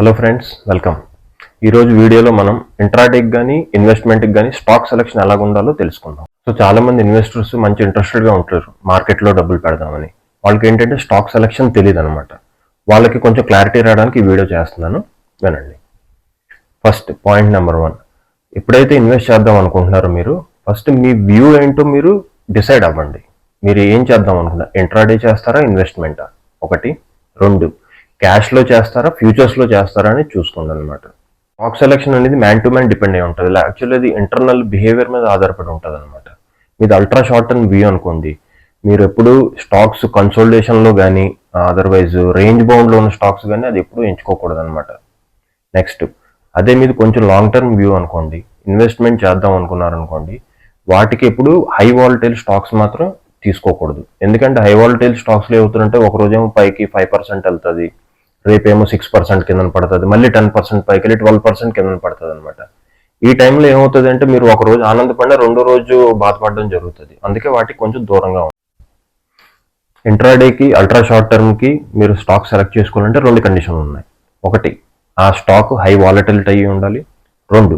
Hello friends welcome ఈరోజు వీడియోలో మనం ఇంట్రాడేకి కానీ ఇన్వెస్ట్మెంట్కి కానీ స్టాక్ సెలెక్షన్ ఎలాగ ఉండాలో తెలుసుకుందాం. సో చాలా మంది ఇన్వెస్టర్స్ మంచి ఇంట్రెస్టెడ్గా ఉంటారు మార్కెట్లో డబ్బులు పెడదామని. వాళ్ళకి ఏంటంటే స్టాక్ సెలెక్షన్ తెలియదు అనమాట వాళ్ళకి కొంచెం క్లారిటీ రావడానికి ఈ వీడియో చేస్తున్నాను వినండి. ఫస్ట్ పాయింట్ నెంబర్ వన్ ఎప్పుడైతే ఇన్వెస్ట్ చేద్దాం అనుకుంటున్నారో మీరు ఫస్ట్ మీ వ్యూ ఏంటో మీరు డిసైడ్ అవ్వండి. మీరు ఏం చేద్దాం అనుకుంటున్నారు? ఇంట్రాడే చేస్తారా ఇన్వెస్ట్మెంటా ఒకటి. రెండు. క్యాష్లో చేస్తారా ఫ్యూచర్స్లో చేస్తారా అని చూసుకోండి అనమాట స్టాక్ సెలెక్షన్ అనేది మ్యాన్ టు మ్యాన్ డిపెండ్ అయి ఉంటుంది. యాక్చువల్లీ అది ఇంటర్నల్ బిహేవియర్ మీద ఆధారపడి ఉంటుంది అనమాట మీది అల్ట్రా షార్ట్ టర్మ్ వ్యూ అనుకోండి. మీరు ఎప్పుడు స్టాక్స్ కన్సోల్టేషన్లో కానీ అదర్వైజ్ రేంజ్ బౌండ్లో ఉన్న స్టాక్స్ కానీ అది ఎప్పుడు ఎంచుకోకూడదు అనమాట నెక్స్ట్ అదే మీద కొంచెం లాంగ్ టర్మ్ వ్యూ అనుకోండి. ఇన్వెస్ట్మెంట్ చేద్దాం అనుకున్నారు అనుకోండి వాటికి ఎప్పుడు హై వాలిటైల్ స్టాక్స్ మాత్రం తీసుకోకూడదు. ఎందుకంటే హై వాలిటైల్ స్టాక్స్లో ఏమవుతుందంటే ఒక రోజేమో పైకి ఫైవ్ పర్సెంట్ వెళ్తుంది. రేపేమో సిక్స్ పర్సెంట్ కింద పడుతుంది. మళ్ళీ టెన్ పర్సెంట్ పైకి వెళ్ళి ట్వెల్వ్ పర్సెంట్ కింద పడుతుంది అనమాట ఈ టైంలో ఏమవుతుంది అంటే మీరు ఒక రోజు ఆనందపడిన రెండో రోజు బాధపడడం జరుగుతుంది. అందుకే వాటికి కొంచెం దూరంగా ఉంటుంది ఇంట్రాడేకి అల్ట్రా షార్ట్ టర్మ్కి మీరు స్టాక్ సెలెక్ట్ చేసుకోవాలంటే రెండు కండిషన్లు ఉన్నాయి. ఒకటి ఆ స్టాక్ హై వాలటిలిటీ అయ్యి ఉండాలి. రెండు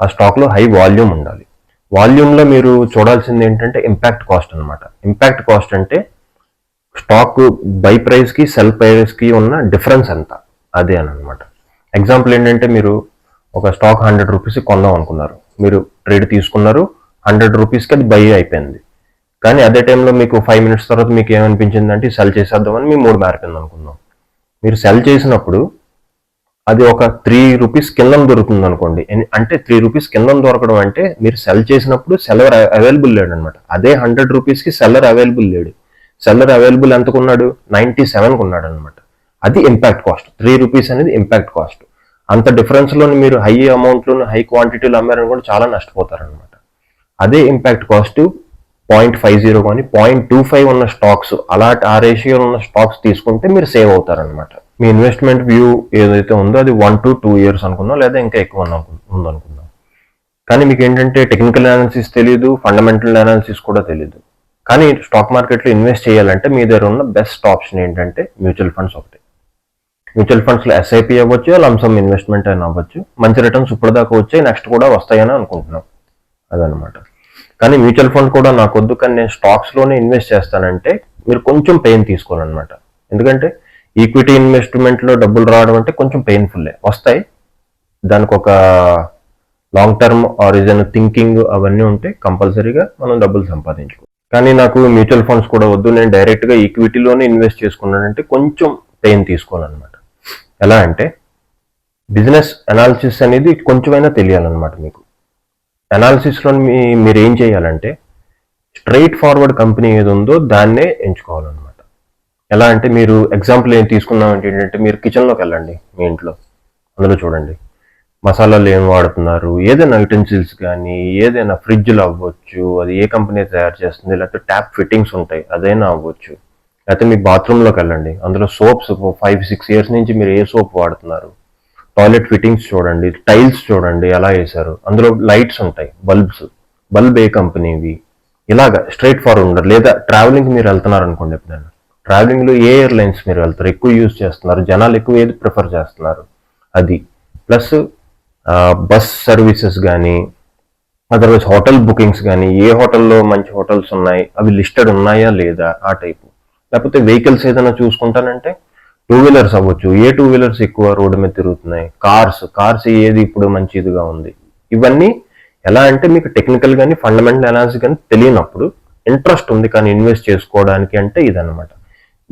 ఆ స్టాక్లో హై వాల్యూమ్ ఉండాలి. వాల్యూమ్లో మీరు చూడాల్సింది ఏంటంటే ఇంపాక్ట్ కాస్ట్ అనమాట ఇంపాక్ట్ కాస్ట్ అంటే స్టాక్ బై ప్రైస్కి సెల్ ప్రైస్కి ఉన్న డిఫరెన్స్ ఎంత? అదే అని అనమాట ఎగ్జాంపుల్ ఏంటంటే మీరు ఒక స్టాక్ హండ్రెడ్ రూపీస్ కొందాం అనుకున్నారు. మీరు ట్రేడ్ తీసుకున్నారు హండ్రెడ్ రూపీస్కి అది బై అయిపోయింది. కానీ అదే టైంలో మీకు ఫైవ్ మినిట్స్ తర్వాత మీకు ఏమనిపించింది అంటే సెల్ చేసేద్దామని మీ మూడు మారిపోయింది అనుకుందాం. మీరు సెల్ చేసినప్పుడు అది ఒక త్రీ రూపీస్ కింద దొరుకుతుంది అనుకోండి. అంటే త్రీ రూపీస్ కింద దొరకడం అంటే మీరు సెల్ చేసినప్పుడు సెల్లర్ అవైలబుల్ లేడు అనమాట అదే హండ్రెడ్ రూపీస్కి సెల్లర్ అవైలబుల్ లేడు. సెల్లర్ అవైలబుల్ ఎంతకు ఉన్నాడు నైంటీ సెవెన్కి ఉన్నాడు అనమాట అది ఇంపాక్ట్ కాస్ట్ త్రీ రూపీస్ అనేది ఇంపాక్ట్ కాస్ట్ అంత డిఫరెన్స్లో మీరు హై అమౌంట్లో హై క్వాంటిటీలో అమ్మారని కూడా చాలా నష్టపోతారనమాట అదే impact cost point five zero కానీ పాయింట్ టూ ఫైవ్ ఉన్న స్టాక్స్ అలా ఆ రేషియోలో ఉన్న స్టాక్స్ తీసుకుంటే మీరు సేవ్ అవుతారనమాట మీ ఇన్వెస్ట్మెంట్ వ్యూ ఏదైతే ఉందో అది వన్ టు టూ ఇయర్స్ అనుకుందాం లేదా ఇంకా ఎక్కువ ఉందనుకుందాం. కానీ మీకు ఏంటంటే టెక్నికల్ అనాలిసిస్ తెలియదు ఫండమెంటల్ అనాలిసిస్ కూడా తెలియదు కానీ స్టాక్ మార్కెట్లో ఇన్వెస్ట్ చేయాలంటే మీ దగ్గర ఉన్న బెస్ట్ ఆప్షన్ ఏంటంటే మ్యూచువల్ ఫండ్స్ ఒకటి. మ్యూచువల్ ఫండ్స్లో ఎస్ఐపి అవ్వచ్చు లంసమ్ ఇన్వెస్ట్మెంట్ అయినా అవ్వచ్చు. మంచి రిటర్న్స్ ఇప్పటిదాకా వచ్చాయి నెక్స్ట్ కూడా వస్తాయని అనుకుంటున్నాం. అదనమాట. కానీ మ్యూచువల్ ఫండ్ కూడా నాకు వద్దు కానీ నేను స్టాక్స్లోనే ఇన్వెస్ట్ చేస్తానంటే మీరు కొంచెం పెయిన్ తీసుకోవాలన్నమాట. ఎందుకంటే ఈక్విటీ ఇన్వెస్ట్మెంట్లో డబ్బులు రావడం అంటే కొంచెం పెయిన్ఫుల్లే వస్తాయి. దానికి ఒక లాంగ్ టర్మ్ ఆరిజన్ థింకింగ్ అవన్నీ ఉంటే కంపల్సరీగా మనం డబ్బులు సంపాదించుకోవాలి. కానీ నాకు మ్యూచువల్ ఫండ్స్ కూడా వద్దు. నేను డైరెక్ట్గా ఈక్విటీలోనే ఇన్వెస్ట్ చేసుకున్నానంటే కొంచెం పెయిన్ తీసుకోవాలన్నమాట. ఎలా అంటే బిజినెస్ అనాలిసిస్ అనేది కొంచెమైనా తెలియాలన్నమాట మీకు. అనాలిసిస్లో మీ మీరు ఏం చేయాలంటే స్ట్రైట్ ఫార్వర్డ్ కంపెనీ ఏది ఉందో దాన్నే ఎంచుకోవాలన్నమాట. ఎలా అంటే మీరు ఎగ్జాంపుల్ ఏం తీసుకున్నాం ఏంటంటే మీరు కిచెన్లోకి వెళ్ళండి మీ ఇంట్లో. అందులో చూడండి. మసాలాలు ఏం వాడుతున్నారు? ఏదైనా యుటెన్సిల్స్ కానీ ఏదైనా ఫ్రిడ్జ్లు అవ్వచ్చు అది ఏ కంపెనీ తయారు చేస్తుంది లేకపోతే ట్యాప్ ఫిట్టింగ్స్ ఉంటాయి అదైనా అవ్వచ్చు. లేకపోతే మీ బాత్రూంలోకి వెళ్ళండి. అందులో సోప్స్ ఫైవ్ సిక్స్ ఇయర్స్ నుంచి మీరు ఏ సోప్ వాడుతున్నారు? టాయిలెట్ ఫిట్టింగ్స్ చూడండి టైల్స్ చూడండి ఎలా వేశారు? అందులో లైట్స్ ఉంటాయి బల్బ్స్ బల్బ్ ఏ కంపెనీవి ఇలాగా స్ట్రైట్ ఫార్వర్డ్ ఉండరు. లేదా ట్రావెలింగ్ మీరు వెళ్తున్నారు అనుకోండి ఎప్పుడైనా. ట్రావెలింగ్లో ఏ ఎయిర్లైన్స్ మీరు వెళ్తారు? ఎక్కువ యూజ్ చేస్తున్నారు? జనాలు ఎక్కువ ఏది ప్రిఫర్ చేస్తున్నారు? అది. ప్లస్ బస్ సర్వీసెస్ కానీ అదర్వైజ్ హోటల్ బుకింగ్స్ కానీ ఏ హోటల్లో మంచి హోటల్స్ ఉన్నాయి అవి లిస్టెడ్ ఉన్నాయా లేదా ఆ టైపు లేకపోతే వెహికల్స్ ఏదైనా చూసుకుంటానంటే టూ వీలర్స్ అవ్వచ్చు. ఏ టూ వీలర్స్ ఎక్కువ రోడ్డు మీద తిరుగుతున్నాయి? కార్స్ కార్స్ ఏది ఇప్పుడు మంచి ఇదిగా ఉంది? ఇవన్నీ ఎలా అంటే మీకు టెక్నికల్ కానీ ఫండమెంటల్ అనాలిసిస్ కానీ తెలియనప్పుడు ఇంట్రెస్ట్ ఉంది కానీ ఇన్వెస్ట్ చేసుకోవడానికి అంటే ఇదన్నమాట.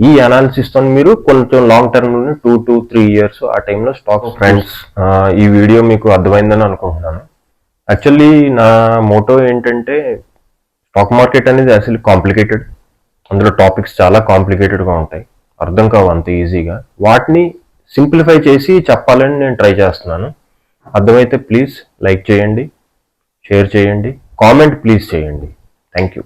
ఈ అనాలిసిస్తో మీరు కొంచెం లాంగ్ టర్మ్లో టూ టు త్రీ ఇయర్స్ ఆ టైంలో స్టాక్ ఫ్రెండ్స్ ఈ వీడియో మీకు అర్థమైందని అనుకుంటున్నాను. యాక్చువల్లీ నా మోటో ఏంటంటే స్టాక్ మార్కెట్ అనేది అసలు కాంప్లికేటెడ్ అందులో టాపిక్స్ చాలా కాంప్లికేటెడ్గా ఉంటాయి. అర్థం కావు అంత ఈజీగా వాటిని సింప్లిఫై చేసి చెప్పాలని నేను ట్రై చేస్తున్నాను. అర్థమైతే ప్లీజ్ లైక్ చేయండి షేర్ చేయండి కామెంట్ ప్లీజ్ చేయండి. Thank you